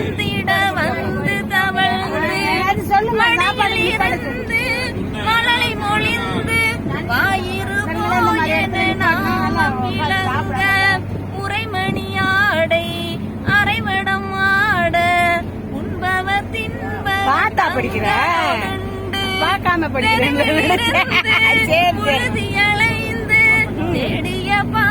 வந்திட வந்து தவழ்ந்து மடியில் இருந்து மழலை மொழிந்து வாயிரு போயது நாமம் இழந்த உரைமணி ஆடை அரைமடம் ஆட உண்பவ தின்ப பாத்தா படிக்கிற? பார்க்காம பா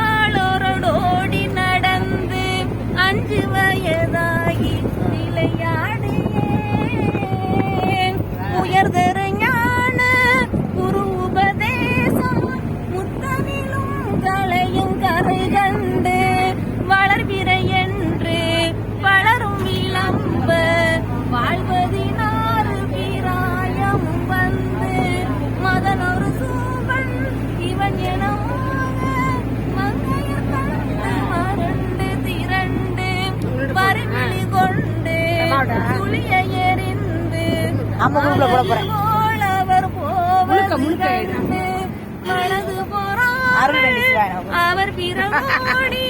அம்மா குரூப்ல போட போறேன். முழுக்க முழுக்க அவர் பிறந்தோடி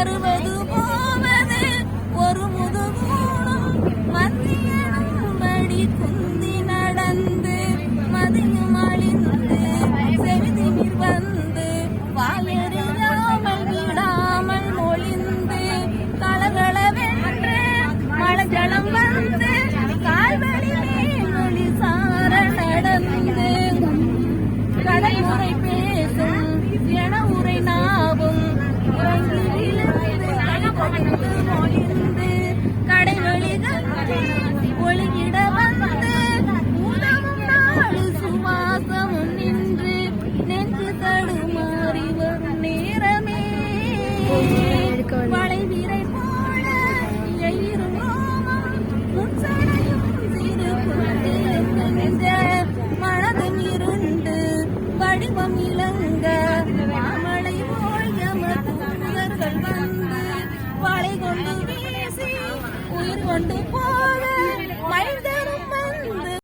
வருவது போவது. ஒரு முதுகூடும் மத்தியனும் மடி குந்து உயிர் கொண்டு போக. மனித